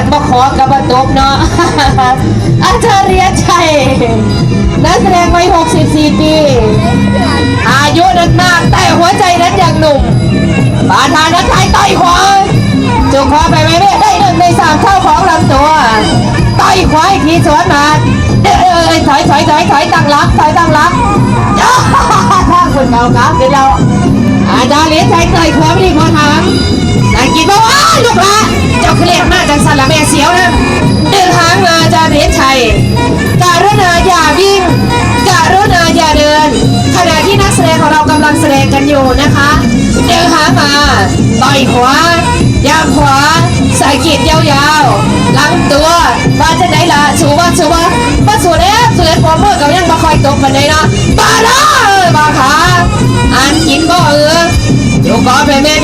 ขันบ่ขอกับบ่ตกเนาะอาจารย์เรียชัยนักแสดงวัย64 ปี อายุนั้นมาก แต่หัวใจนั้นยังหนุ่มปาทานนักไทยต่อยขวาจุกขวาไปไม่ได้ได้หนึ่งในสามเท่าของลำตัวต่อยขวาอีกทีสวนมาเอ้ยเอ้ยเอ้ยถอยถอยถอยถอยตั้งรับถอยตั้งรับถ้าคนเราครับเดี๋ยวเราอาจารย์เลี้ยงใจเตยขวาไม่ดีขอถาม วนะเดินทางมาจารย์เลี้ยชัยการุณาอย่าวิ่งการุณาอย่าเดิน ขณะที่นักแสดงของเรากำลังแสดงกันอยู่นะคะเดินหางมาต่อยขวาย่างขวาสายกีดยาวๆหลังตัวมาจากไหนล่ะสูว่าสูว่ามาสูแล้วสูแล้วผมเมื่อกับยังมาคอยตกกันเลยเนาะมาเลยมาขาอันกินบ่เอออยู่ก่อนไปแม่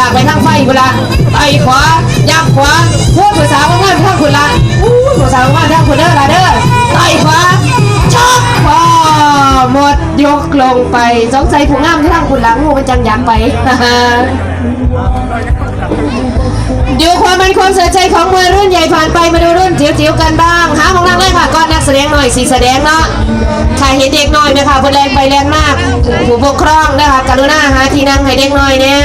ลากไปทางไฟกุละต่อยขวาย่างขวาพูดภาษาว่างานทางคุณละพูดภาษาว่างานทางคุณเด้อละเด้อต่อยขวาชกพอหมดยกลงไปสงสัยผู้งามที่ทางคุณหลังงูมันจังยากไปดูความมันความสนใจของมวยรุ่นใหญ่ผ่านไปมาดูรุ่นจิ๋วๆกันบ้างหาของนั่งเลยค่ะก่อนนักแสดงหน่อยสีแสดงเนาะใครเห็นเด็กหน่อยไหมคะคนแรงไปแรงมากผู้ปกครองนะคะกรุณาหาที่นั่งให้เด็กหน่อยเนี่ย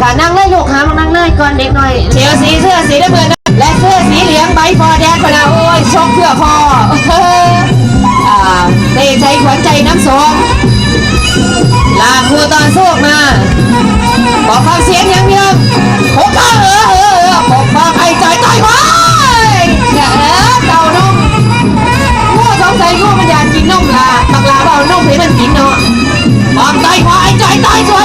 คะนั่งเลยลูกหาของนั่งเลยก่อนเด็กหน่อยเชียวสีเสื้อสีน้ำเงินและเสื้อสีเหลืองใบฟอแดงคนละโอ้ยชกเพื่อพ่ออ่าเตะใจขวัญใจน้ำสมลากคู่ต่อสู้มาขอฟังเสียงย่างเดียวโอ้ก็เออเออเออผมมาใครใจต่อยไว้อย่าเออเต่านมงูสงสัยงูมันอยากกินนมละบักลาเปล่านมให้มันกินเนาะบอกต่อยควายใจต่อยสว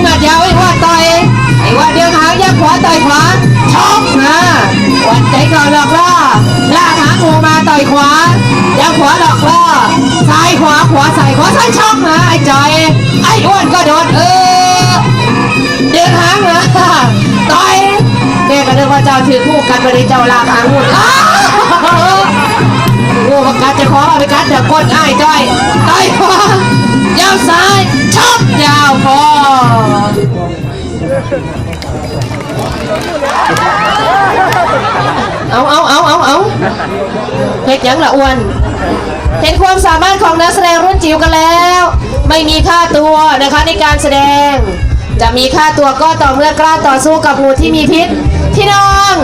หญิงหมัดยาวไอ้อ้วนต่อยไอ้อ้วนเดียวหางยักขวาต่อยขวาช็อกมาอ้วนใจเข่าหลอกล่อลากหางงูมาต่อยขวายักขวาหลอกล่อซ้ายขวาขวาซ้ายขวาซ้ายช่องมาไอ้จอยไอ้อ้วนก็โดนเออเดินหางมาต่อยแม่ก็นึกว่าเจ้าถือคู่กันไปเลยเจ้าลากหางหุ่นอ้าวงูประกาศจะขอเอาไปกัดเดี๋ยวกดไอ้จอยต่อยขวาย เอาเอาเอาเอาเอาเฮ็ดยังละอ้วน เห็นความสามารถของนักแสดงรุ่นจิ๋วกันแล้ว ไม่มีค่าตัวนะคะในการแสดง จะมีค่าตัวก็ต่อเมื่อกล้าต่อสู้กับงูที่มีพิษพี่น้อง